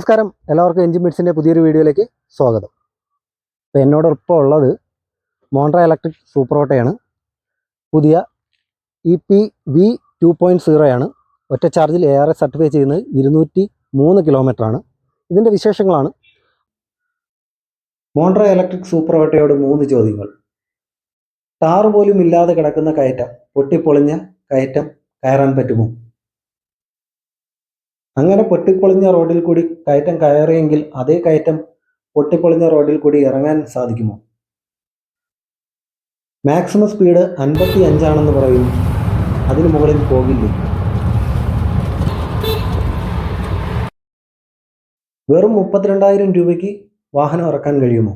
നമസ്കാരം. എല്ലാവർക്കും എഞ്ചിൻ മിഡ്സിന്റെ പുതിയൊരു വീഡിയോയിലേക്ക് സ്വാഗതം. ഇപ്പോൾ എന്നോടൊപ്പം ഉള്ളത് മോണ്ട്ര ഇലക്ട്രിക് സൂപ്പറോട്ടയാണ് പുതിയ E P V two point സീറോയാണ് ഒറ്റ ചാർജിൽ എ ആർ എസ് സർട്ടിഫൈ ചെയ്യുന്നത് ഇരുന്നൂറ്റി മൂന്ന് കിലോമീറ്ററാണ് ഇതിന്റെ വിശേഷങ്ങളാണ്. മോണ്ട്ര ഇലക്ട്രിക് സൂപ്പറോട്ടയോട് മൂന്ന് ചോദ്യങ്ങൾ. ടാർ പോലും ഇല്ലാതെ കിടക്കുന്ന കയറ്റം പൊട്ടിപ്പൊളിഞ്ഞ കയറ്റം കയറാൻ പറ്റുമോ? അങ്ങനെ പൊട്ടിപ്പൊളിഞ്ഞ റോഡിൽ കൂടി കയറ്റം കയറിയെങ്കിൽ അതേ കയറ്റം പൊട്ടിപ്പൊളിഞ്ഞ റോഡിൽ കൂടി ഇറങ്ങാൻ സാധിക്കുമോ? മാക്സിമം സ്പീഡ് അൻപത്തി അഞ്ചാണെന്ന് പറയും. അതിന് മുകളിൽ പോകില്ലേ? വെറും മുപ്പത്തിരണ്ടായിരം രൂപയ്ക്ക് വാഹനം ഇറക്കാൻ കഴിയുമോ?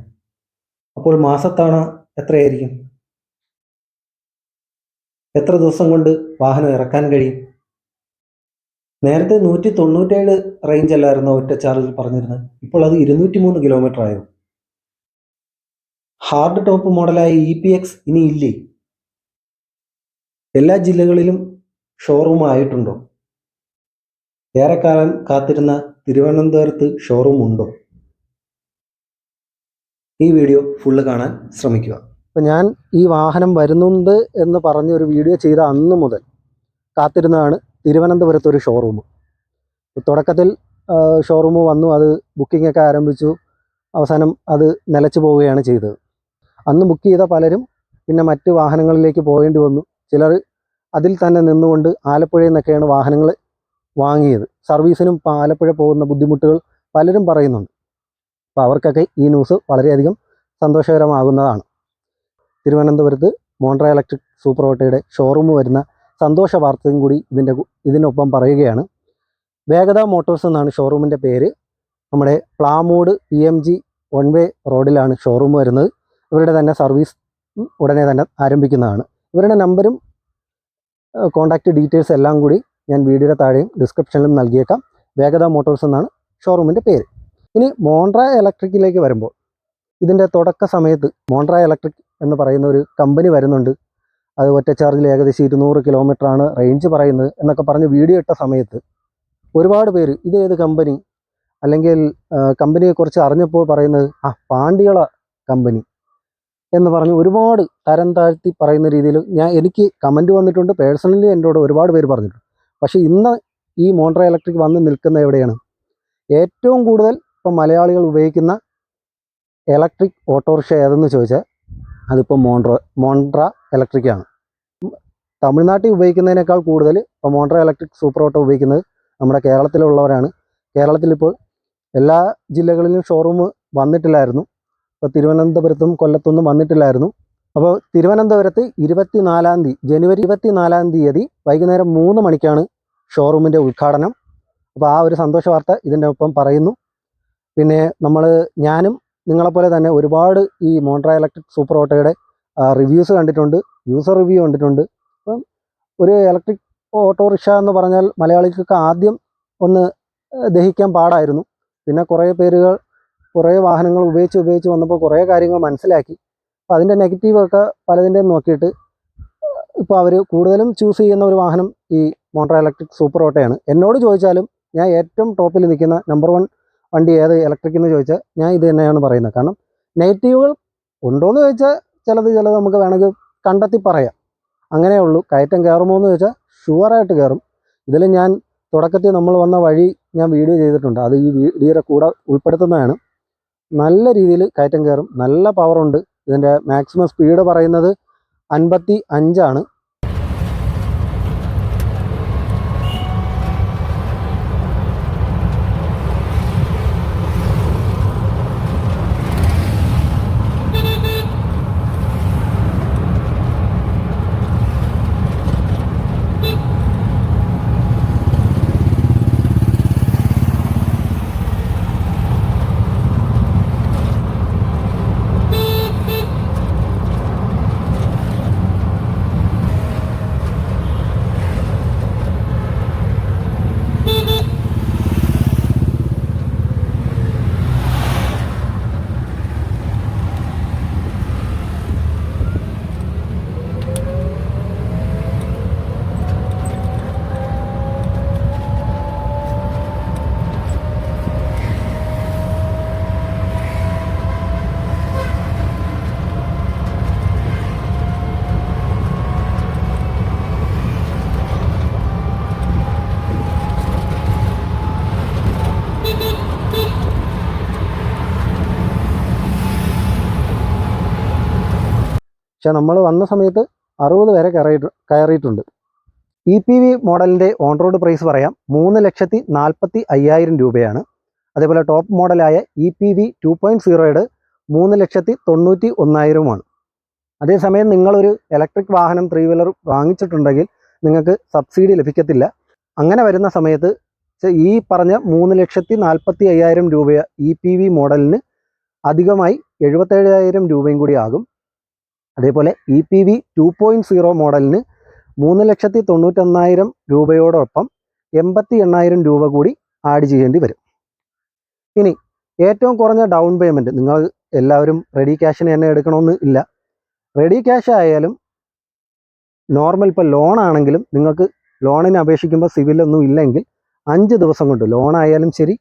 അപ്പോൾ മാസത്താണ് എത്രയായിരിക്കും? എത്ര ദിവസം കൊണ്ട് വാഹനം ഇറക്കാൻ കഴിയും? നേരത്തെ നൂറ്റി തൊണ്ണൂറ്റേഴ് റേഞ്ച് അല്ലായിരുന്നു ഒറ്റ ചാർജിൽ പറഞ്ഞിരുന്നത്? ഇപ്പോൾ അത് ഇരുന്നൂറ്റി മൂന്ന് കിലോമീറ്റർ ആയോ ഹാർഡ് ടോപ്പ് മോഡലായ ഇ പി എക്സ് ഇനി ഇല്ലേ? എല്ലാ ജില്ലകളിലും ഷോറൂം ആയിട്ടുണ്ടോ? ഏറെക്കാലം കാത്തിരുന്ന തിരുവനന്തപുരത്ത് ഷോറൂം ഉണ്ടോ? ഈ വീഡിയോ ഫുള്ള് കാണാൻ ശ്രമിക്കുക. അപ്പം ഞാൻ ഈ വാഹനം വരുന്നുണ്ട് എന്ന് പറഞ്ഞൊരു വീഡിയോ ചെയ്ത അന്ന് മുതൽ കാത്തിരുന്നതാണ് തിരുവനന്തപുരത്ത് ഒരു ഷോറൂം തുടക്കത്തിൽ ഷോറൂം വന്നു അത് ബുക്കിംഗ് ഒക്കെ ആരംഭിച്ചു. അവസാനം അത് നിലച്ചു പോവുകയാണ് ചെയ്തത്. അന്ന് ബുക്ക് ചെയ്ത പലരും പിന്നെ മറ്റ് വാഹനങ്ങളിലേക്ക് പോകേണ്ടി വന്നു. ചിലർ അതിൽ തന്നെ നിന്നുകൊണ്ട് ആലപ്പുഴയിൽ നിന്നൊക്കെയാണ് വാഹനങ്ങൾ വാങ്ങിയത്. സർവീസിനും ആലപ്പുഴ പോകുന്ന ബുദ്ധിമുട്ടുകൾ പലരും പറയുന്നുണ്ട്. അപ്പോൾ അവർക്കൊക്കെ ഈ ന്യൂസ് വളരെയധികം സന്തോഷകരമാകുന്നതാണ്. തിരുവനന്തപുരത്ത് മോണ്ട്ര ഇലക്ട്രിക് സൂപ്പർ ഓട്ടോയുടെ ഷോറൂം വരുന്ന സന്തോഷ വാർത്തയും കൂടി ഇതിന്റെ ഇതിനൊപ്പം പറയുകയാണ്. വേഗത മോട്ടോഴ്സ് എന്നാണ് ഷോറൂമിന്റെ പേര്. നമ്മുടെ Plamoodu P M G one way റോഡിലാണ് ഷോറൂം വരുന്നത്. ഇവരുടെ തന്നെ സർവീസ് ഉടനെ തന്നെ ആരംഭിക്കുന്നതാണ്. ഇവരുടെ നമ്പരും കോൺടാക്റ്റ് ഡീറ്റെയിൽസ് എല്ലാം കൂടി ഞാൻ വീഡിയോയുടെ താഴെയും ഡിസ്ക്രിപ്ഷനിലും നൽകിയേക്കാം. വേഗത മോട്ടോഴ്സ് എന്നാണ് ഷോറൂമിന്റെ പേര്. ഇനി മോണ്ട്ര ഇലക്ട്രിക്കിലേക്ക് വരുമ്പോൾ ഇതിന്റെ തുടക്ക സമയത്ത് മോണ്ട്ര ഇലക്ട്രിക് എന്ന് പറയുന്ന ഒരു കമ്പനി വരുന്നുണ്ട്. അത് ഒറ്റ ചാർജിൽ ഏകദേശം ഇരുന്നൂറ് കിലോമീറ്റർ ആണ് റേഞ്ച് പറയുന്നത് എന്നൊക്കെ പറഞ്ഞ് വീഡിയോ ഇട്ട സമയത്ത് ഒരുപാട് പേര് ഇത് ഏത് കമ്പനി അല്ലെങ്കിൽ കമ്പനിയെക്കുറിച്ച് അറിഞ്ഞപ്പോൾ പറയുന്നത് ആ പാണ്ഡ്യള കമ്പനി എന്ന് പറഞ്ഞ് ഒരുപാട് തരം താഴ്ത്തി പറയുന്ന രീതിയിൽ ഞാൻ എനിക്ക് കമന്റ് വന്നിട്ടുണ്ട്. പേഴ്സണലി എന്നോട് ഒരുപാട് പേര് പറഞ്ഞിട്ടുണ്ട്. പക്ഷേ ഇന്ന് ഈ മോണ്ട്ര ഇലക്ട്രിക് വന്ന് നിൽക്കുന്ന എവിടെയാണ്? ഏറ്റവും കൂടുതൽ ഇപ്പം മലയാളികൾ ഉപയോഗിക്കുന്ന ഇലക്ട്രിക് ഓട്ടോറിക്ഷ ഏതെന്ന് ചോദിച്ചാൽ അതിപ്പോൾ മോണ്ട്ര മോണ്ട്ര ഇലക്ട്രിക് ആണ്. തമിഴ്നാട്ടിൽ ഉപയോഗിക്കുന്നതിനേക്കാൾ കൂടുതൽ ഇപ്പോൾ മോട്ടോർ ഇലക്ട്രിക് സൂപ്പർ ഓട്ടോ ഉപയോഗിക്കുന്നത് നമ്മുടെ കേരളത്തിലുള്ളവരാണ്. കേരളത്തിൽ ഇപ്പോൾ എല്ലാ ജില്ലകളിലും ഷോറൂം വന്നിട്ടില്ലായിരുന്നു. ഇപ്പോൾ തിരുവനന്തപുരത്തും കൊല്ലത്തൊന്നും വന്നിട്ടില്ലായിരുന്നു. അപ്പോൾ തിരുവനന്തപുരത്ത് ഇരുപത്തിനാലാം തീയതി ജനുവരി ഇരുപത്തിനാലാം തീയതി വൈകുന്നേരം മൂന്ന് മണിക്കാണ് ഷോറൂമിന്റെ ഉദ്ഘാടനം. അപ്പോൾ ആ ഒരു സന്തോഷ വാർത്ത ഇതിന്റെ ഒപ്പം പറയുന്നു. പിന്നെ നമ്മൾ ഞാനും നിങ്ങളെപ്പോലെ തന്നെ ഒരുപാട് ഈ മോണ്ട്ര ഇലക്ട്രിക് സൂപ്പർ ഓട്ടോയുടെ റിവ്യൂസ് കണ്ടിട്ടുണ്ട് യൂസർ റിവ്യൂ കണ്ടിട്ടുണ്ട്. അപ്പം ഒരു ഇലക്ട്രിക് ഓട്ടോറിക്ഷ എന്ന് പറഞ്ഞാൽ മലയാളികൾക്ക് ആദ്യം ഒന്ന് ദഹിക്കാൻ പാടായിരുന്നു. പിന്നെ കുറേ പേരുകൾ കുറേ വാഹനങ്ങൾ ഉപയോഗിച്ച് ഉപയോഗിച്ച് വന്നപ്പോൾ കുറേ കാര്യങ്ങൾ മനസ്സിലാക്കി. അപ്പോൾ അതിന്റെ നെഗറ്റീവൊക്കെ പലതിന്റെയും നോക്കിയിട്ട് ഇപ്പോൾ അവർ കൂടുതലും ചൂസ് ചെയ്യുന്ന ഒരു വാഹനം ഈ മോട്ടോർ ഇലക്ട്രിക് സൂപ്പർ ഓട്ടോയാണ് എന്നോട് ചോദിച്ചാലും ഞാൻ ഏറ്റവും ടോപ്പിൽ നിൽക്കുന്ന നമ്പർ വൺ വണ്ടി ഏത് ഇലക്ട്രിക് എന്ന് ചോദിച്ചാൽ ഞാൻ ഇത് തന്നെയാണ് പറയുന്നത്. കാരണം നെഗറ്റീവുകൾ ഉണ്ടോയെന്ന് ചോദിച്ചാൽ ചിലത് ചിലത് നമുക്ക് വേണമെങ്കിൽ കണ്ടെത്തി പറയാം. അങ്ങനെയേ ഉള്ളൂ. കയറ്റം കയറുമോ എന്ന് ചോദിച്ചാൽ ഷുവറായിട്ട് കയറും. ഇതിൽ ഞാൻ തുടക്കത്തിൽ നമ്മൾ വന്ന വഴി ഞാൻ വീഡിയോ ചെയ്തിട്ടുണ്ട്. അത് ഈ വീഡിയോയുടെ കൂടെ ഉൾപ്പെടുത്തുന്നതാണ്. നല്ല രീതിയിൽ കയറ്റം കയറും. നല്ല പവറുണ്ട് ഇതിന്റെ മാക്സിമം സ്പീഡ് പറയുന്നത് അൻപത്തി അഞ്ചാണ്. പക്ഷെ നമ്മൾ വന്ന സമയത്ത് അറുപത് വരെ കയറിയിട്ട് കയറിയിട്ടുണ്ട്. ഇ പി വി മോഡലിന്റെ ഓൺ റോഡ് പ്രൈസ് പറയാം മൂന്ന് ലക്ഷത്തി നാൽപ്പത്തി അയ്യായിരം രൂപയാണ്. അതേപോലെ top മോഡലായ E P V two point സീറോയുടെ മൂന്ന് ലക്ഷത്തി തൊണ്ണൂറ്റി ഒന്നായിരവുമാണ്. അതേസമയം നിങ്ങളൊരു ഇലക്ട്രിക് വാഹനം ത്രീ വീലർ വാങ്ങിച്ചിട്ടുണ്ടെങ്കിൽ നിങ്ങൾക്ക് സബ്സിഡി ലഭിക്കത്തില്ല. അങ്ങനെ വരുന്ന സമയത്ത് ഈ പറഞ്ഞ മൂന്ന് ലക്ഷത്തി നാൽപ്പത്തി അയ്യായിരം രൂപ ഇ പി വി മോഡലിന് അധികമായി എഴുപത്തേഴായിരം രൂപയും കൂടി ആകും. അതേപോലെ E P V two point zero മോഡലിന് മൂന്ന് ലക്ഷത്തി തൊണ്ണൂറ്റൊന്നായിരം രൂപയോടൊപ്പം എൺപത്തി എണ്ണായിരം രൂപ കൂടി ആഡ് ചെയ്യേണ്ടി വരും. ഇനി ഏറ്റവും കുറഞ്ഞ ഡൗൺ പേയ്മെന്റ് നിങ്ങൾ എല്ലാവരും റെഡി ക്യാഷിന് തന്നെ എടുക്കണമെന്ന് ഇല്ല. റെഡി ക്യാഷ് ആയാലും നോർമൽ ഇപ്പോൾ ലോൺ ആണെങ്കിലും നിങ്ങൾക്ക് ലോണിന് അപേക്ഷിക്കുമ്പോൾ സിവിലൊന്നും ഇല്ലെങ്കിൽ അഞ്ച് ദിവസം കൊണ്ട് ലോൺ ആയാലും ശരി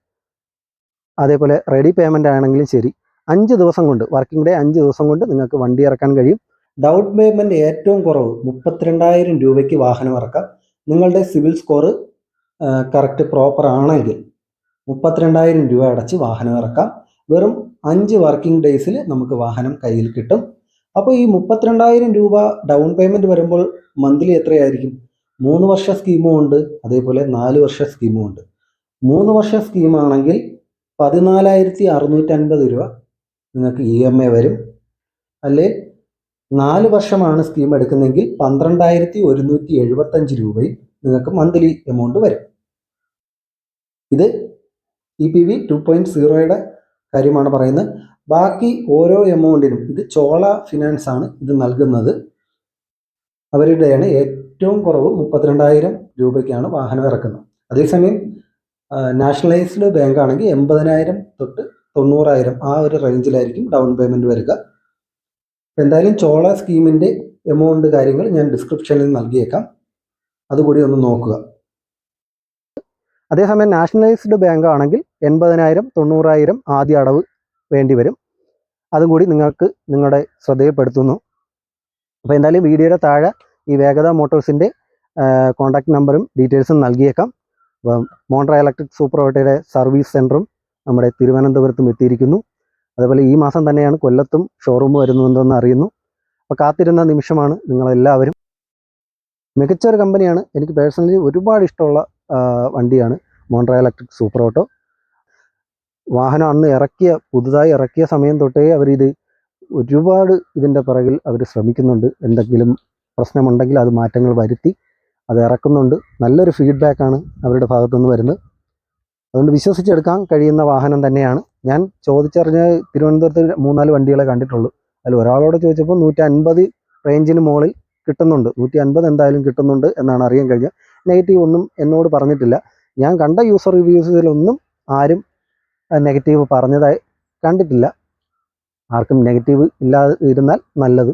അതേപോലെ റെഡി പേയ്മെന്റ് ആണെങ്കിലും ശരി അഞ്ച് ദിവസം കൊണ്ട് വർക്കിംഗ് ഡേ അഞ്ച് ദിവസം കൊണ്ട് നിങ്ങൾക്ക് വണ്ടി ഇറക്കാൻ കഴിയും. ഡൗൺ പേയ്മെന്റ് ഏറ്റവും കുറവ് മുപ്പത്തിരണ്ടായിരം രൂപയ്ക്ക് വാഹനം ഇറക്കാം. നിങ്ങളുടെ സിവിൽ സ്കോർ കറക്റ്റ് പ്രോപ്പർ ആണെങ്കിൽ മുപ്പത്തിരണ്ടായിരം രൂപ അടച്ച് വാഹനം ഇറക്കാം. വെറും അഞ്ച് വർക്കിംഗ് ഡേയ്സിൽ നമുക്ക് വാഹനം കയ്യിൽ കിട്ടും. അപ്പോൾ ഈ മുപ്പത്തിരണ്ടായിരം രൂപ ഡൗൺ പേയ്മെന്റ് വരുമ്പോൾ മന്ത്ലി എത്രയായിരിക്കും? മൂന്ന് വർഷ സ്കീമും ഉണ്ട് അതേപോലെ നാല് വർഷ സ്കീമും ഉണ്ട്. മൂന്ന് വർഷ സ്കീമാണെങ്കിൽ പതിനാലായിരത്തി അറുന്നൂറ്റൻപത് രൂപ നിങ്ങൾക്ക് ഇ എം ഐ വരും. അല്ലെ? നാല് വർഷമാണ് സ്കീം എടുക്കുന്നതെങ്കിൽ പന്ത്രണ്ടായിരത്തി ഒരുന്നൂറ്റി എഴുപത്തഞ്ച് രൂപയും നിങ്ങൾക്ക് മന്ത്ലി എമൗണ്ട് വരും. ഇത് E P V two point സീറോയുടെ കാര്യമാണ് പറയുന്നത്. ബാക്കി ഓരോ എമൗണ്ടിനും ഇത് ചോള ഫിനാൻസ് ആണ് ഇത് നൽകുന്നത്. അവരുടെയാണ് ഏറ്റവും കുറവ് മുപ്പത്തിരണ്ടായിരം രൂപയ്ക്കാണ് വാഹനം ഇറക്കുന്നത്. അതേസമയം നാഷണലൈസ്ഡ് ബാങ്ക് ആണെങ്കിൽ എൺപതിനായിരം തൊട്ട് തൊണ്ണൂറായിരം ആ ഒരു റേഞ്ചിലായിരിക്കും ഡൗൺ പേയ്മെന്റ് വരിക. എന്തായാലും ചോള സ്കീമിന്റെ എമൗണ്ട് കാര്യങ്ങൾ ഞാൻ ഡിസ്ക്രിപ്ഷനിൽ നൽകിയേക്കാം. അതുകൂടി ഒന്ന് നോക്കുക. അതേസമയം നാഷണലൈസ്ഡ് ബാങ്ക് ആണെങ്കിൽ എൺപതിനായിരം തൊണ്ണൂറായിരം ആദ്യ അടവ് വേണ്ടി വരും. അതും കൂടി നിങ്ങൾക്ക് നിങ്ങളുടെ ശ്രദ്ധയപ്പെടുത്തുന്നു അപ്പോൾ എന്തായാലും വീഡിയോയുടെ താഴെ ഈ വേഗത മോട്ടോഴ്സിന്റെ കോൺടാക്ട് നമ്പറും ഡീറ്റെയിൽസും നൽകിയേക്കാം. മോണ്ട്ര ഇലക്ട്രിക് സൂപ്പർ ഓട്ടോയുടെ സർവീസ് സെന്ററും നമ്മുടെ തിരുവനന്തപുരത്തും എത്തിയിരിക്കുന്നു. അതുപോലെ ഈ മാസം തന്നെയാണ് കൊല്ലത്തും ഷോറൂം വരുന്നുണ്ടെന്ന് അറിയുന്നു. അപ്പോൾ കാത്തിരുന്ന നിമിഷമാണ് നിങ്ങളെല്ലാവരും. മികച്ച ഒരു കമ്പനിയാണ്. എനിക്ക് പേഴ്സണലി ഒരുപാട് ഇഷ്ടമുള്ള വണ്ടിയാണ് മോണ്ട്ര ഇലക്ട്രിക് സൂപ്പർ ഓട്ടോ. വാഹനം അന്ന് ഇറക്കിയ പുതുതായി ഇറക്കിയ സമയം തൊട്ടേ അവരിത് ഒരുപാട് ഇതിന്റെ പിറകിൽ അവർ ശ്രമിക്കുന്നുണ്ട്. എന്തെങ്കിലും പ്രശ്നമുണ്ടെങ്കിൽ അത് മാറ്റങ്ങൾ വരുത്തി അത് ഇറക്കുന്നുണ്ട്. നല്ലൊരു ഫീഡ്ബാക്കാണ് അവരുടെ ഭാഗത്തുനിന്ന് വരുന്നത്. അതുകൊണ്ട് വിശ്വസിച്ചെടുക്കാൻ കഴിയുന്ന വാഹനം തന്നെയാണ്. ഞാൻ ചോദിച്ചറിഞ്ഞ് തിരുവനന്തപുരത്ത് മൂന്നാൽ വണ്ടികളെ കണ്ടിട്ടുള്ളൂ. അതിൽ ഒരാളോട് ചോദിച്ചപ്പോൾ നൂറ്റി അൻപത് റേഞ്ചിന് മുകളിൽ കിട്ടുന്നുണ്ട്. നൂറ്റി അൻപത് എന്തായാലും കിട്ടുന്നുണ്ട് എന്നാണ് അറിയാൻ കഴിഞ്ഞത്. നെഗറ്റീവ് ഒന്നും എന്നോട് പറഞ്ഞിട്ടില്ല. ഞാൻ കണ്ട യൂസർ റിവ്യൂസിലൊന്നും ആരും നെഗറ്റീവ് പറഞ്ഞതായി കണ്ടിട്ടില്ല. ആർക്കും നെഗറ്റീവ് ഇല്ലാതെ ഇരുന്നാൽ നല്ലത്.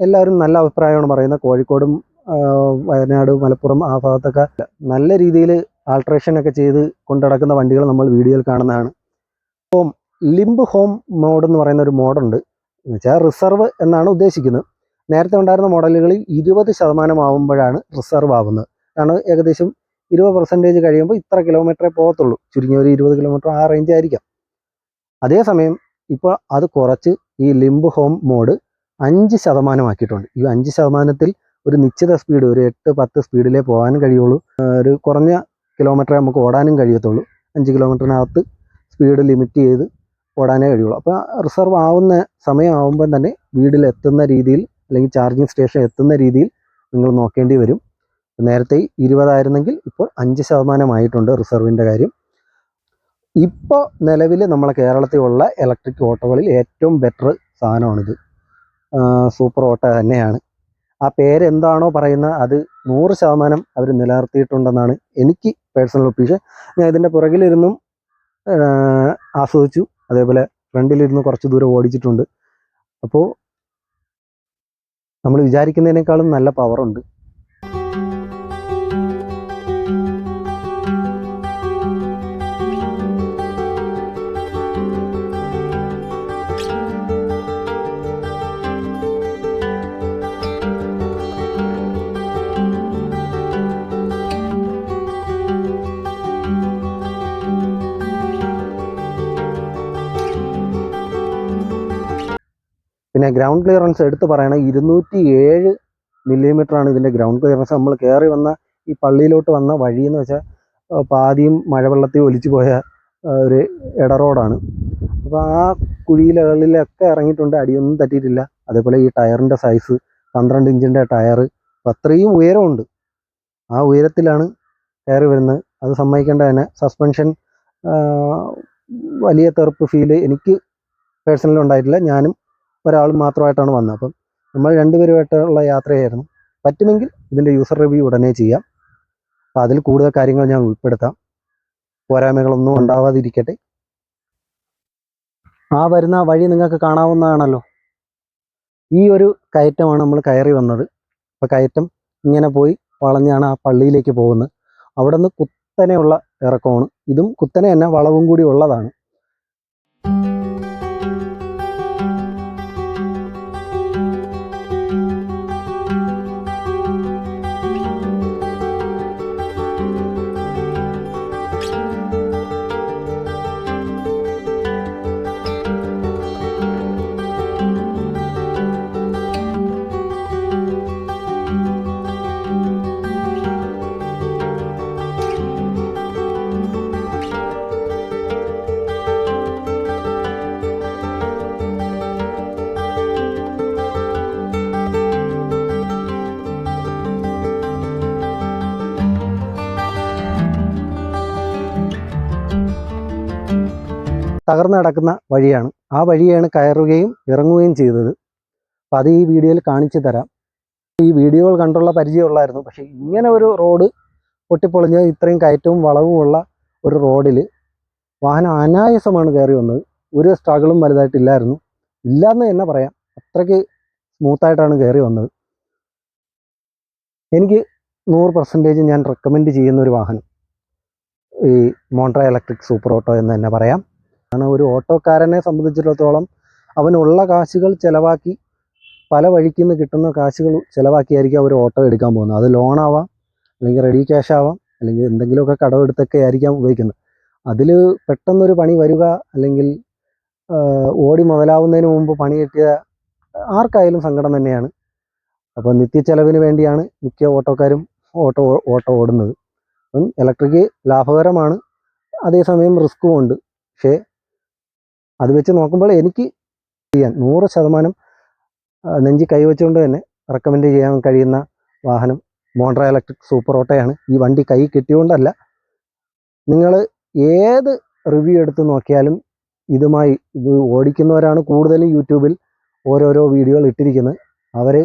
എല്ലാവരും നല്ല അഭിപ്രായമാണ് പറയുന്നത്. കോഴിക്കോടും വയനാട് മലപ്പുറം ആ ഭാഗത്തൊക്കെ നല്ല രീതിയിൽ ആൾട്രേഷൻ ഒക്കെ ചെയ്ത് കൊണ്ടുനടക്കുന്ന വണ്ടികൾ നമ്മൾ വീഡിയോയിൽ കാണുന്നതാണ്. ഹോം ലിംബ് ഹോം മോഡ് എന്ന് പറയുന്ന ഒരു മോഡുണ്ട് എന്ന് വെച്ചാൽ റിസർവ് എന്നാണ് ഉദ്ദേശിക്കുന്നത്. നേരത്തെ ഉണ്ടായിരുന്ന മോഡലുകളിൽ ഇരുപത് ശതമാനം ആവുമ്പോഴാണ് റിസർവ് ആവുന്നത്. കാരണം ഏകദേശം ഇരുപത് പെർസെന്റേജ് കഴിയുമ്പോൾ ഇത്ര കിലോമീറ്ററേ പോകത്തുള്ളൂ. ചുരുങ്ങിയ ഒരു ഇരുപത് കിലോമീറ്റർ ആ റേഞ്ച് ആയിരിക്കാം. അതേസമയം ഇപ്പോൾ അത് കുറച്ച് ഈ ലിംബ് ഹോം മോഡ് അഞ്ച് ശതമാനമാക്കിയിട്ടുണ്ട്. ഈ അഞ്ച് ശതമാനത്തിൽ ഒരു നിശ്ചിത സ്പീഡ് ഒരു എട്ട് പത്ത് സ്പീഡിലേ പോകാൻ കഴിയുള്ളൂ. ഒരു കുറഞ്ഞ കിലോമീറ്ററേ നമുക്ക് ഓടാനും കഴിയത്തുള്ളൂ. അഞ്ച് കിലോമീറ്ററിനകത്ത് സ്പീഡ് ലിമിറ്റ് ചെയ്ത് ഓടാനേ കഴിയുള്ളൂ. അപ്പോൾ റിസർവ് ആവുന്ന സമയമാകുമ്പം തന്നെ വീട്ടിലെത്തുന്ന രീതിയിൽ അല്ലെങ്കിൽ ചാർജിങ് സ്റ്റേഷൻ എത്തുന്ന രീതിയിൽ നിങ്ങൾ നോക്കേണ്ടി വരും. നേരത്തെ ഇരുപതായിരുന്നെങ്കിൽ ഇപ്പോൾ അഞ്ച് ശതമാനമായിട്ടുണ്ട് റിസർവിന്റെ കാര്യം. ഇപ്പോൾ നിലവിൽ നമ്മളെ കേരളത്തിലുള്ള ഇലക്ട്രിക് ഓട്ടോകളിൽ ഏറ്റവും ബെറ്റർ സാധനമാണിത്. സൂപ്പർ ഓട്ടോ തന്നെയാണ്. ആ പേര് എന്താണോ പറയുന്നത് അത് നൂറ് ശതമാനം അവർ നിലനിർത്തിയിട്ടുണ്ടെന്നാണ് എനിക്ക് പേഴ്സണൽ ഒപ്പീഷൻ ഞാൻ ഇതിന്റെ പുറകിലിരുന്നും ആസ്വദിച്ചു. അതേപോലെ ഫ്രണ്ടിലിരുന്ന് കുറച്ച് ദൂരം ഓടിച്ചിട്ടുണ്ട്. അപ്പോൾ നമ്മൾ വിചാരിക്കുന്നതിനേക്കാളും നല്ല പവറുണ്ട് പിന്നെ ഗ്രൗണ്ട് ക്ലിയറൻസ് എടുത്ത് പറയണ ഇരുന്നൂറ്റി ഏഴ് മില്ലിമീറ്ററാണ് ഇതിന്റെ ഗ്രൗണ്ട് ക്ലിയറൻസ് നമ്മൾ കയറി വന്ന ഈ പള്ളിയിലോട്ട് വന്ന വഴി എന്ന് വെച്ചാൽ പാതിയും മഴവെള്ളത്തിൽ ഒലിച്ചു പോയ ഒരു ഇടറോഡാണ് അപ്പോൾ ആ കുഴിയിലകളിലൊക്കെ ഇറങ്ങിയിട്ടുണ്ട്. അടിയൊന്നും തട്ടിയിട്ടില്ല. അതേപോലെ ഈ ടയറിന്റെ സൈസ് പന്ത്രണ്ട് ഇഞ്ചിന്റെ ടയർ. അത്രയും ഉയരമുണ്ട്. ആ ഉയരത്തിലാണ് കയറി വരുന്നത്. അത് സമ്മതിക്കേണ്ട തന്നെ. സസ്പെൻഷൻ വലിയ തെറുപ്പ് ഫീൽ എനിക്ക് പേഴ്സണലി ഉണ്ടായിട്ടില്ല. ഞാനും ഒരാളും മാത്രമായിട്ടാണ് വന്നത്. അപ്പം നമ്മൾ രണ്ടുപേരുമായിട്ടുള്ള യാത്രയായിരുന്നു. പറ്റുമെങ്കിൽ ഇതിന്റെ യൂസർ റിവ്യൂ ഉടനെ ചെയ്യാം. അപ്പോൾ അതിൽ കൂടുതൽ കാര്യങ്ങൾ ഞാൻ ഉൾപ്പെടുത്താം. പോരായ്മകളൊന്നും ഉണ്ടാവാതിരിക്കട്ടെ. ആ വരുന്ന വഴി നിങ്ങൾക്ക് കാണാവുന്നതാണല്ലോ. ഈ ഒരു കയറ്റമാണ് നമ്മൾ കയറി വന്നത്. അപ്പോൾ കയറ്റം ഇങ്ങനെ പോയി വളഞ്ഞാണ് ആ പള്ളിയിലേക്ക് പോകുന്നത്. അവിടെ നിന്ന് കുത്തനെയുള്ള ഇറക്കമാണ്. ഇതും കുത്തനെ തന്നെ വളവും കൂടി ഉള്ളതാണ്. തകർന്നു കിടക്കുന്ന വഴിയാണ്. ആ വഴിയാണ് കയറുകയും ഇറങ്ങുകയും ചെയ്തത്. അപ്പം അത് ഈ വീഡിയോയിൽ കാണിച്ചു തരാം. ഈ വീഡിയോകൾ കണ്ടുള്ള പരിചയമുള്ളായിരുന്നു പക്ഷേ ഇങ്ങനെ ഒരു റോഡ് പൊട്ടിപ്പൊളിഞ്ഞ് ഇത്രയും കയറ്റവും വളവുമുള്ള ഒരു റോഡിൽ വാഹനം അനായാസമാണ് കയറി വന്നത്. ഒരു സ്ട്രഗിളും വലുതായിട്ടില്ലായിരുന്നു ഇല്ലയെന്ന് തന്നെ പറയാം. അത്രയ്ക്ക് സ്മൂത്തായിട്ടാണ് കയറി വന്നത്. എനിക്ക് നൂറ് പെർസെന്റേജ് ഞാൻ റെക്കമെൻഡ് ചെയ്യുന്ന ഒരു വാഹനം. ഈ മോണ്ട്ര ഇലക്ട്രിക് സൂപ്പർ ഓട്ടോ എന്ന് തന്നെ പറയാം. കാരണം ഒരു ഓട്ടോക്കാരനെ സംബന്ധിച്ചിടത്തോളം അവനുള്ള കാശുകൾ ചിലവാക്കി പല വഴിക്ക് നിന്ന് കിട്ടുന്ന കാശുകൾ ചിലവാക്കിയായിരിക്കും അവർ ഓട്ടോ എടുക്കാൻ പോകുന്നത്. അത് ലോണാവാം അല്ലെങ്കിൽ റെഡി ക്യാഷ് ആവാം അല്ലെങ്കിൽ എന്തെങ്കിലുമൊക്കെ കടമെടുത്തൊക്കെ ആയിരിക്കാം ഉപയോഗിക്കുന്നത്. അതിൽ പെട്ടെന്നൊരു പണി വരിക അല്ലെങ്കിൽ ഓടി മുതലാവുന്നതിന് മുമ്പ് പണി കിട്ടിയ ആർക്കായാലും സങ്കടം തന്നെയാണ്. അപ്പോൾ നിത്യച്ചെലവിന് വേണ്ടിയാണ് മിക്ക ഓട്ടോക്കാരും ഓട്ടോ ഓട്ടോ ഓടുന്നത്. അപ്പം ഇലക്ട്രിക് ലാഭകരമാണ്. അതേസമയം റിസ്ക്കും ഉണ്ട്. പക്ഷേ അത് വെച്ച് നോക്കുമ്പോൾ എനിക്ക് ചെയ്യാൻ നൂറ് ശതമാനം നെഞ്ചി കൈവച്ചുകൊണ്ട് തന്നെ റെക്കമെൻഡ് ചെയ്യാൻ കഴിയുന്ന വാഹനം മോണ്ട്ര ഇലക്ട്രിക് സൂപ്പർ ഓട്ടോയാണ്. ഈ വണ്ടി കൈ കിട്ടിയോണ്ടല്ല. നിങ്ങൾ ഏത് റിവ്യൂ എടുത്ത് നോക്കിയാലും ഇതുമായി ഇത് ഓടിക്കുന്നവരാണ് കൂടുതലും യൂട്യൂബിൽ ഓരോരോ വീഡിയോകൾ ഇട്ടിരിക്കുന്നത്. അവർ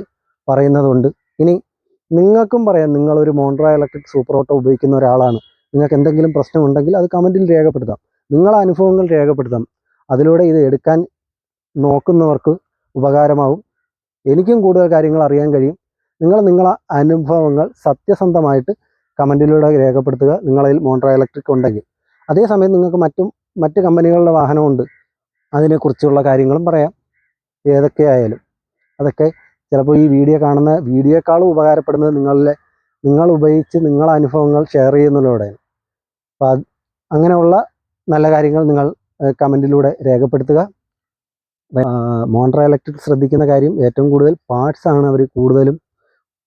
പറയുന്നതുണ്ട്. ഇനി നിങ്ങൾക്കും പറയാം നിങ്ങളൊരു മോണ്ട്ര ഇലക്ട്രിക് സൂപ്പർ ഓട്ടോ ഉപയോഗിക്കുന്ന ഒരാളാണ്. നിങ്ങൾക്ക് എന്തെങ്കിലും പ്രശ്നമുണ്ടെങ്കിൽ അത് കമന്റിൽ രേഖപ്പെടുത്താം. നിങ്ങളെ അനുഭവങ്ങൾ രേഖപ്പെടുത്താം. അതിലൂടെ ഇത് എടുക്കാൻ നോക്കുന്നവർക്ക് ഉപകാരമാവും. എനിക്കും കൂടുതൽ കാര്യങ്ങൾ അറിയാൻ കഴിയും. നിങ്ങൾ നിങ്ങളെ അനുഭവങ്ങൾ സത്യസന്ധമായിട്ട് കമന്റിലൂടെ രേഖപ്പെടുത്തുക. നിങ്ങളതിൽ മോണ്ട്ര ഇലക്ട്രിക് ഉണ്ടെങ്കിൽ. അതേസമയം നിങ്ങൾക്ക് മറ്റും മറ്റ് കമ്പനികളുടെ വാഹനമുണ്ട്. അതിനെക്കുറിച്ചുള്ള കാര്യങ്ങളും പറയാം. ഏതൊക്കെയായാലും അതൊക്കെ ചിലപ്പോൾ ഈ വീഡിയോ കാണുന്ന വീഡിയോക്കാളും ഉപകാരപ്പെടുന്നത് നിങ്ങളിലെ നിങ്ങൾ ഉപയോഗിച്ച് നിങ്ങളെ അനുഭവങ്ങൾ ഷെയർ ചെയ്യുന്നതിലൂടെയാണ്. അപ്പോൾ അങ്ങനെയുള്ള നല്ല കാര്യങ്ങൾ നിങ്ങൾ കമന്റിലൂടെ രേഖപ്പെടുത്തുക. മോണ്ട്ര ഇലക്ട്രിക് ശ്രദ്ധിക്കുന്ന കാര്യം ഏറ്റവും കൂടുതൽ പാർട്സ് ആണ് അവർ കൂടുതലും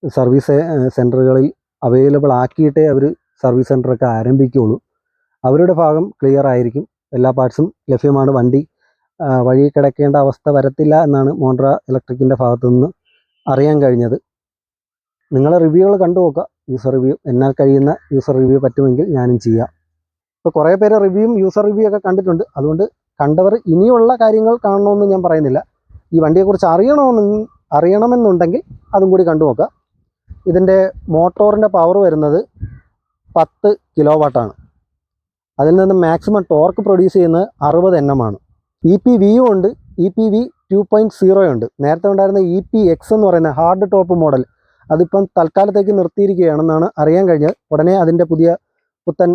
സർവീസ് സെന്ററുകളിൽ അവൈലബിൾ ആക്കിയിട്ടേ അവർ സർവീസ് സെന്ററൊക്കെ ആരംഭിക്കുകയുള്ളൂ. അവരുടെ ഭാഗം ക്ലിയർ ആയിരിക്കും. എല്ലാ പാർട്സും ലഭ്യമാണ്. വണ്ടി വഴി കിടക്കേണ്ട അവസ്ഥ വരത്തില്ല എന്നാണ് മോണ്ട്ര ഇലക്ട്രിക്കിന്റെ ഭാഗത്തു നിന്ന് അറിയാൻ കഴിഞ്ഞത്. നിങ്ങളെ റിവ്യൂകൾ കണ്ടു നോക്കുക യൂസർ റിവ്യൂ എന്നാൽ കഴിയുന്ന യൂസർ റിവ്യൂ പറ്റുമെങ്കിൽ ഞാനും ചെയ്യാം. ഇപ്പോൾ കുറേ പേര് റിവ്യൂവും യൂസർ റിവ്യൂ ഒക്കെ കണ്ടിട്ടുണ്ട്. അതുകൊണ്ട് കണ്ടവർ ഇനിയുള്ള കാര്യങ്ങൾ കാണണമെന്ന് ഞാൻ പറയുന്നില്ല. ഈ വണ്ടിയെക്കുറിച്ച് അറിയണമെന്ന് അറിയണമെന്നുണ്ടെങ്കിൽ അതും കൂടി കണ്ടു നോക്കുക. ഇതിന്റെ മോട്ടോറിന്റെ പവർ വരുന്നത് പത്ത് കിലോ വാട്ടാണ് അതിൽ നിന്ന് മാക്സിമം ടോർക്ക് പ്രൊഡ്യൂസ് ചെയ്യുന്നത് അറുപത് എൻ എം ആണ്. ഇ പി വിയും ഉണ്ട്. E P V two point zero ഉണ്ട്. നേരത്തെ ഉണ്ടായിരുന്ന ഇ പി എക്സ് എന്ന് പറയുന്ന ഹാർഡ് ടോപ്പ് മോഡൽ അതിപ്പം തൽക്കാലത്തേക്ക് നിർത്തിയിരിക്കുകയാണെന്നാണ് അറിയാൻ കഴിഞ്ഞത്. ഉടനെ അതിന്റെ പുതിയ പുത്തൻ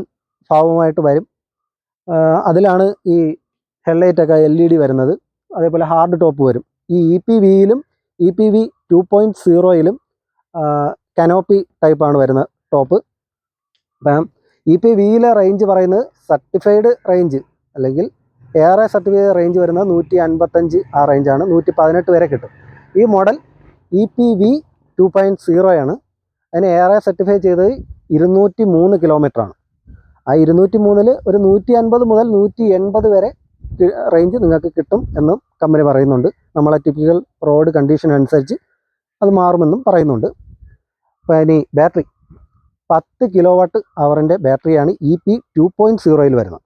ഭാവമായിട്ട് വരും. അതിലാണ് ഈ ഹെഡ്ലൈറ്റൊക്കെ എൽ ഇ ഡി വരുന്നത്. അതേപോലെ ഹാർഡ് ടോപ്പ് വരും. ഈ ഇ പി വിയിലും E P V two point സീറോയിലും canopy ടൈപ്പാണ് വരുന്നത് ടോപ്പ്. അപ്പം ഇ പി വിയിലെ റേഞ്ച് പറയുന്നത് സർട്ടിഫൈഡ് റേഞ്ച് അല്ലെങ്കിൽ ഏറെ സർട്ടിഫൈഡ് റേഞ്ച് വരുന്നത് നൂറ്റി അൻപത്തഞ്ച് ആ റേഞ്ചാണ്. നൂറ്റി പതിനെട്ട് വരെ കിട്ടും. ഈ model E P V two point സീറോയാണ്. അതിന് ഏറെ സർട്ടിഫൈ ചെയ്തത് ഇരുന്നൂറ്റി മൂന്ന് കിലോമീറ്ററാണ്. ആ ഇരുന്നൂറ്റി മൂന്നിൽ ഒരു നൂറ്റി അൻപത് മുതൽ നൂറ്റി എൺപത് വരെ റേഞ്ച് നിങ്ങൾക്ക് കിട്ടും എന്നും കമ്പനി പറയുന്നുണ്ട്. നമ്മളെ ടിപ്പിക്കൽ റോഡ് കണ്ടീഷൻ അനുസരിച്ച് അത് മാറുമെന്നും പറയുന്നുണ്ട്. അപ്പോൾ ഇനി ബാറ്ററി പത്ത് കിലോ വാട്ട് അവറിന്റെ ബാറ്ററിയാണ് ഇ പി ടു പോയിന്റ് സീറോയിൽ വരുന്നത്.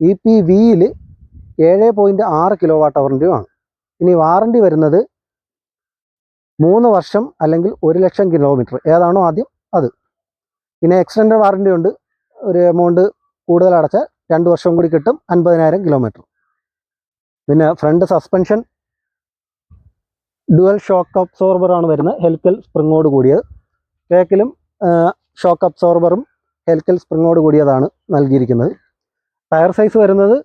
ഇ പി വിയിൽ ഏഴ് പോയിന്റ് ആറ് കിലോ വാട്ട് അവറിന്റെയുമാണ് ഇനി വാറണ്ടി വരുന്നത് മൂന്ന് വർഷം അല്ലെങ്കിൽ ഒരു ലക്ഷം കിലോമീറ്റർ ഏതാണോ ആദ്യം അത്. പിന്നെ എക്സ്റ്റൻഡ് വാറണ്ടി ഉണ്ട്. ഒരു എമൗണ്ട് കൂടുതൽ അടച്ചാൽ രണ്ട് വർഷം കൂടി കിട്ടും അൻപതിനായിരം കിലോമീറ്റർ പിന്നെ ഫ്രണ്ട് സസ്പെൻഷൻ ഡുവൽ ഷോക്ക് അബ്സോർബറാണ് വരുന്നത് ഹെൽക്കൽ സ്പ്രിങ്ങോട് കൂടിയത്. ബാക്കിലും ഷോക്ക് അബ്സോർബറും ഹെൽക്കൽ സ്പ്രിങ്ങോട് കൂടിയതാണ് നൽകിയിരിക്കുന്നത്. ടയർ സൈസ് വരുന്നത്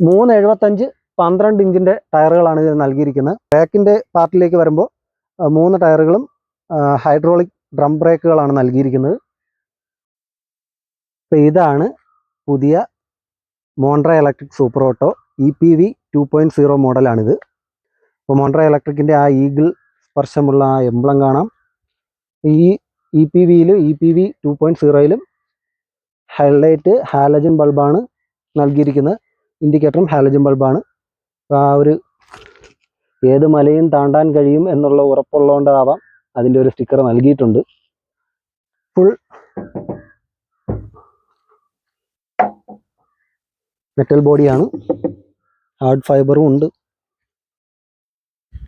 മൂന്ന് എഴുപത്തഞ്ച് പന്ത്രണ്ട് ഇഞ്ചിന്റെ ടയറുകളാണ് ഇതിൽ നൽകിയിരിക്കുന്നത്. ബാക്കിന്റെ പാർട്ടിലേക്ക് വരുമ്പോൾ മൂന്ന് ടയറുകളും ഹൈഡ്രോളിക് ഡ്രം ബ്രേക്കുകളാണ് നൽകിയിരിക്കുന്നത്. അപ്പോൾ ഇതാണ് പുതിയ Montra electric super auto E P V two point zero മോഡലാണിത്. അപ്പോൾ മോണ്ട്ര ഇലക്ട്രിക്കിന്റെ ആ ഈഗിൾ സ്പർശമുള്ള ആ എംബ്ലം കാണാം. ഈ ഇ പി വിയിലും E P V two point സീറോയിലും highlight halogen ബൾബാണ് നൽകിയിരിക്കുന്നത്. ഇൻഡിക്കേറ്ററും ഹാലജൻ ബൾബാണ്. ആ ഒരു ഏത് മലയും താണ്ടാൻ കഴിയും എന്നുള്ള ഉറപ്പുള്ളതുകൊണ്ടാവാം അതിന്റെ ഒരു സ്റ്റിക്കർ നൽകിയിട്ടുണ്ട്. ഫുൾ മെറ്റൽ ബോഡിയാണ്. ഹാർഡ് ഫൈബറും ഉണ്ട്.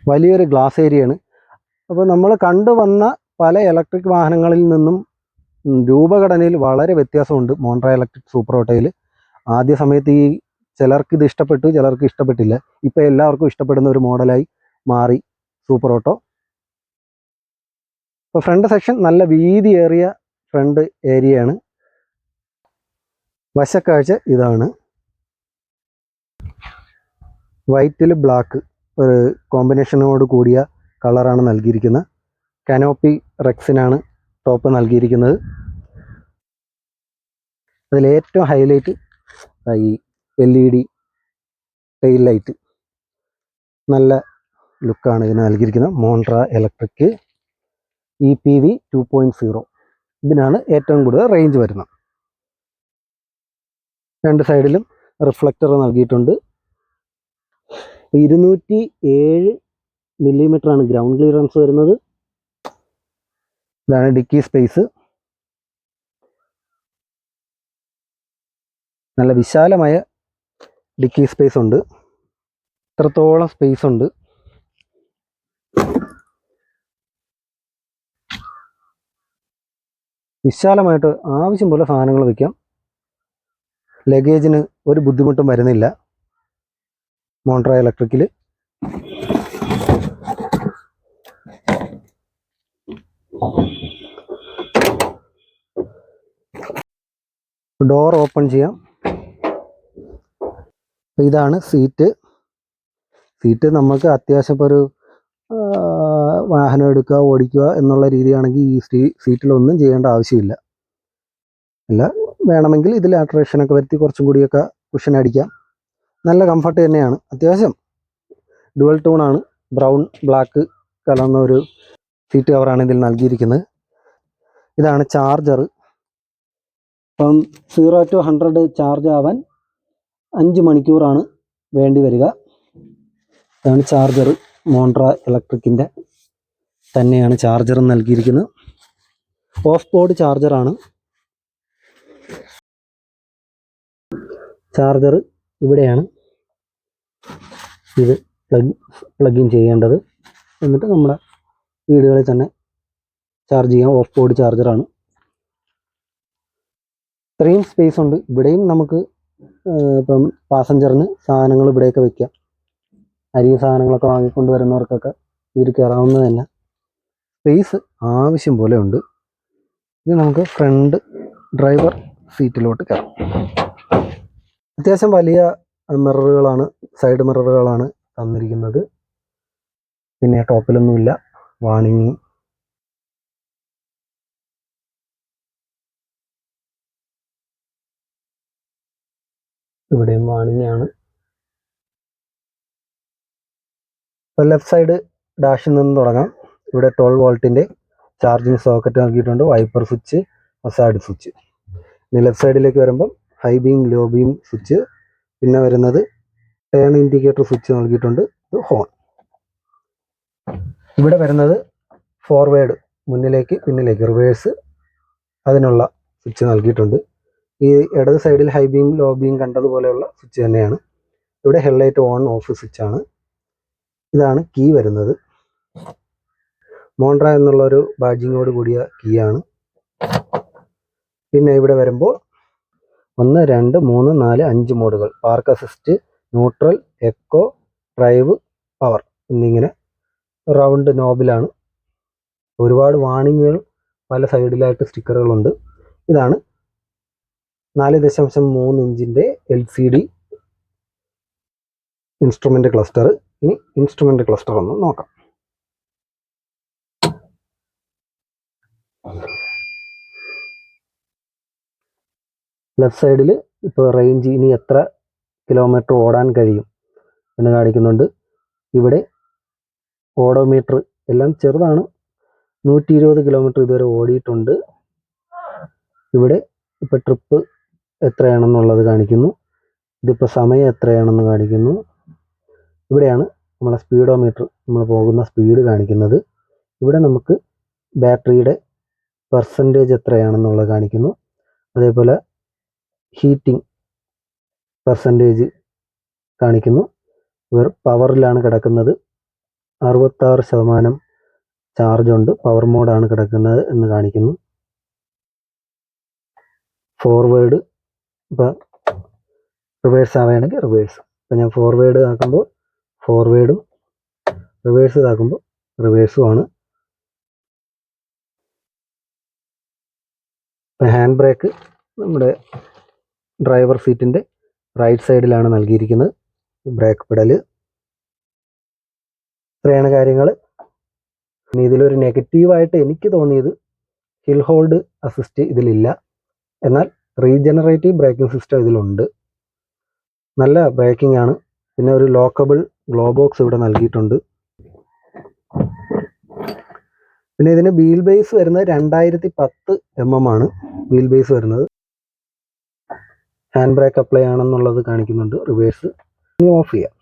വലിയൊരു ഗ്ലാസ് ഏരിയയാണ്. അപ്പോൾ നമ്മൾ കണ്ടുവന്ന പല ഇലക്ട്രിക് വാഹനങ്ങളിൽ നിന്നും രൂപഘടനയിൽ വളരെ വ്യത്യാസമുണ്ട് മോണ്ട്ര ഇലക്ട്രിക് സൂപ്പർ ഓട്ടോയിൽ. ആദ്യ സമയത്ത് ഈ ചിലർക്ക് ഇത് ഇഷ്ടപ്പെട്ടു ചിലർക്ക് ഇഷ്ടപ്പെട്ടില്ല. ഇപ്പോൾ എല്ലാവർക്കും ഇഷ്ടപ്പെടുന്ന ഒരു മോഡലായി മാറി സൂപ്പർ ഓട്ടോ. ഇപ്പോൾ ഫ്രണ്ട് സെക്ഷൻ നല്ല വീതിയേറിയ ഫ്രണ്ട് ഏരിയയാണ്. വശക്കാഴ്ച ഇതാണ്. വൈറ്റിൽ ബ്ലാക്ക് ഒരു കോമ്പിനേഷനോട് കൂടിയ കളറാണ് നൽകിയിരിക്കുന്നത്. കനോപ്പി റെക്സിനാണ് ടോപ്പ് നൽകിയിരിക്കുന്നത്. അതിലേറ്റവും ഹൈലൈറ്റ് ഈ L E D tail light നല്ല ലുക്കാണ് ഇതിന് നൽകിയിരിക്കുന്നത്. Montra electric E P V two point zero. ഇതിനാണ് ഏറ്റവും കൂടുതൽ റേഞ്ച് വരുന്നത്. രണ്ട് സൈഡിലും റിഫ്ലക്ടർ നൽകിയിട്ടുണ്ട്. ഇരുന്നൂറ്റി ഏഴ് മില്ലിമീറ്ററാണ് ഗ്രൗണ്ട് ക്ലിയറൻസ് വരുന്നത്. ഇതാണ് ഡിക്കി സ്പേസ്. നല്ല വിശാലമായ ഡിക്കി സ്പേസ് ഉണ്ട്. ഇത്രത്തോളം സ്പേസ് ഉണ്ട്. വിശാലമായിട്ട് ആവശ്യം പോലെ സാധനങ്ങൾ വയ്ക്കാം ലഗേജിന് ഒരു ബുദ്ധിമുട്ടും വരുന്നില്ല. മോണ്ട്ര ഇലക്ട്രിക്കിൽ ഡോർ ഓപ്പൺ ചെയ്യാം. ഇതാണ് സീറ്റ്. സീറ്റ് നമുക്ക് അത്യാവശ്യം ഇപ്പോൾ ഒരു വാഹനം എടുക്കുക ഓടിക്കുക എന്നുള്ള രീതിയാണെങ്കിൽ ഈ സീ സീറ്റിലൊന്നും ചെയ്യേണ്ട ആവശ്യമില്ല. അല്ല വേണമെങ്കിൽ ഇതിൽ ആൾട്രേഷനൊക്കെ വരുത്തി കുറച്ചും കൂടിയൊക്കെ കുഷൻ അടിക്കാം. നല്ല കംഫർട്ട് തന്നെയാണ്. അത്യാവശ്യം ഡുവൽ ടൂണാണ് ബ്രൗൺ ബ്ലാക്ക് കലർന്ന ഒരു സീറ്റ് കവറാണ് ഇതിൽ നൽകിയിരിക്കുന്നത്. ഇതാണ് ചാർജർ ഇപ്പം സീറോ ടു ഹൺഡ്രഡ് ചാർജ് ആവാൻ അഞ്ച് മണിക്കൂറാണ് വേണ്ടി വരിക. ഇതാണ് ചാർജർ മോണ്ട്ര ഇലക്ട്രിക്കിന്റെ തന്നെയാണ് ചാർജർ നൽകിയിരിക്കുന്നത്. ഓഫ് ബോർഡ് ചാർജറാണ് ചാർജർ ഇവിടെയാണ് ഇത് പ്ലഗ് പ്ലഗ് ഇൻ ചെയ്യേണ്ടത്. എന്നിട്ട് നമ്മുടെ വീടുകളിൽ തന്നെ ചാർജ് ചെയ്യാം. ഓഫ് ബോർഡ് ചാർജറാണ് ഇത്രയും സ്പേസ് ഉണ്ട്. ഇവിടെയും നമുക്ക് ഇപ്പം പാസഞ്ചറിന് സാധനങ്ങൾ ഇവിടെയൊക്കെ വെക്കാം. അരി സാധനങ്ങളൊക്കെ വാങ്ങിക്കൊണ്ട് വരുന്നവർക്കൊക്കെ ഇതിൽ കയറാവുന്നത് തന്നെ സ്പേസ് ആവശ്യം പോലെ ഉണ്ട്. ഇത് നമുക്ക് ഫ്രണ്ട് ഡ്രൈവർ സീറ്റിലോട്ട് കയറാം. അത്യാവശ്യം വലിയ മിററുകളാണ് സൈഡ് മിററുകളാണ് തന്നിരിക്കുന്നത്. പിന്നെ ടോപ്പിലൊന്നുമില്ല വാണിങ് ഇവിടെയും വാണിങ്ങാണ് ഇപ്പം ലെഫ്റ്റ് സൈഡ് ഡാഷിൽ നിന്ന് തുടങ്ങാം. ഇവിടെ ട്വൽവ് വോൾട്ടിന്റെ ചാർജിങ് സോക്കറ്റ് നൽകിയിട്ടുണ്ട് വൈപ്പർ സ്വിച്ച് മസാഡ് സ്വിച്ച്. ഇനി ലെഫ്റ്റ് സൈഡിലേക്ക് വരുമ്പം high beam low beam switch. പിന്നെ വരുന്നത് ടേൺ ഇൻഡിക്കേറ്റർ സ്വിച്ച് നൽകിയിട്ടുണ്ട്. ഹോൺ. ഇവിടെ വരുന്നത് ഫോർവേഡ് മുന്നിലേക്ക് പിന്നിലേക്ക് റിവേഴ്സ് അതിനുള്ള സ്വിച്ച് നൽകിയിട്ടുണ്ട്. ഈ ഇടത് സൈഡിൽ ഹൈ ബീം ലോ ബീം കണ്ടതുപോലെയുള്ള സ്വിച്ച് തന്നെയാണ്. ഇവിടെ ഹെഡ്ലൈറ്റ് ഓൺ ഓഫ് സ്വിച്ചാണ്. ഇതാണ് കീ വരുന്നത്. മോണ്ട്ര എന്നുള്ള ഒരു ബാജിങ്ങോട് കൂടിയ കീ ആണ് പിന്നെ ഇവിടെ വരുമ്പോൾ ഒന്ന് രണ്ട് മൂന്ന് നാല് അഞ്ച് മോഡുകൾ. Park assist neutral eco drive power എന്നിങ്ങനെ റൗണ്ട് നോബിലാണ്. ഒരുപാട് വാണിങ്ങുകൾ പല സൈഡിലായിട്ട് സ്റ്റിക്കറുകളുണ്ട്. ഇതാണ് നാല് ദശാംശം മൂന്ന് ഇഞ്ചിന്റെ L C D instrument cluster ഇനി ഇൻസ്ട്രുമെന്റ് ക്ലസ്റ്റർ ഒന്ന് നോക്കാം. ലെഫ്റ്റ് സൈഡിൽ ഇപ്പോൾ റേഞ്ച് ഇനി എത്ര കിലോമീറ്റർ ഓടാൻ കഴിയും എന്ന് കാണിക്കുന്നുണ്ട്. ഇവിടെ ഓഡോമീറ്റർ എല്ലാം ചെറുതാണ്. നൂറ്റി ഇരുപത് കിലോമീറ്റർ ഇതുവരെ ഓടിയിട്ടുണ്ട്. ഇവിടെ ഇപ്പോൾ ട്രിപ്പ് എത്രയാണെന്നുള്ളത് കാണിക്കുന്നു. ഇതിപ്പോൾ സമയം എത്രയാണെന്ന് കാണിക്കുന്നു. ഇവിടെയാണ് നമ്മളെ സ്പീഡോമീറ്റർ നമ്മൾ പോകുന്ന സ്പീഡ് കാണിക്കുന്നത്. ഇവിടെ നമുക്ക് ബാറ്ററിയുടെ പെർസെന്റേജ് എത്രയാണെന്നുള്ളത് കാണിക്കുന്നു. അതേപോലെ ഹീറ്റിംഗ് പെർസെന്റേജ് കാണിക്കുന്നു. ഇവർ പവറിലാണ് കിടക്കുന്നത്. അറുപത്താറ് ശതമാനം ചാർജ് ഉണ്ട്. പവർ മോഡാണ് കിടക്കുന്നത് എന്ന് കാണിക്കുന്നു. ഫോർവേഡ് ഇപ്പം റിവേഴ്സ് ആവുകയാണെങ്കിൽ റിവേഴ്സ് ഇപ്പം ഞാൻ ഫോർവേഡ് ആക്കുമ്പോൾ ഫോർവേഡും റിവേഴ്സ് ഇതാക്കുമ്പോൾ റിവേഴ്സും ആണ്. ഹാൻഡ് ബ്രേക്ക് നമ്മുടെ ഡ്രൈവർ സീറ്റിന്റെ റൈറ്റ് സൈഡിലാണ് നൽകിയിരിക്കുന്നത്. ബ്രേക്ക് പെഡൽ ഇത്രയാണ് കാര്യങ്ങൾ. പിന്നെ ഇതിലൊരു നെഗറ്റീവായിട്ട് എനിക്ക് തോന്നിയത് ഹിൽ ഹോൾഡ് അസിസ്റ്റ് ഇതിലില്ല. എന്നാൽ റീജനറേറ്റീവ് ബ്രേക്കിംഗ് സിസ്റ്റം ഇതിലുണ്ട്. നല്ല ബ്രേക്കിംഗ് ആണ്. പിന്നെ ഒരു ലോക്കബിൾ ഗ്ലോ ബോക്സ് ഇവിടെ നൽകിയിട്ടുണ്ട്. പിന്നെ ഇതിന് വീൽ ബേസ് വരുന്നത് രണ്ടായിരത്തി പത്ത് എം എം ആണ്. വീൽ ബേസ് വരുന്നത്. ഹാൻഡ് ബ്രേക്ക് അപ്ലൈ ആണെന്നുള്ളത് കാണിക്കുന്നുണ്ട്. റിവേഴ്സ് ഇനി ഓഫ് ചെയ്യാം.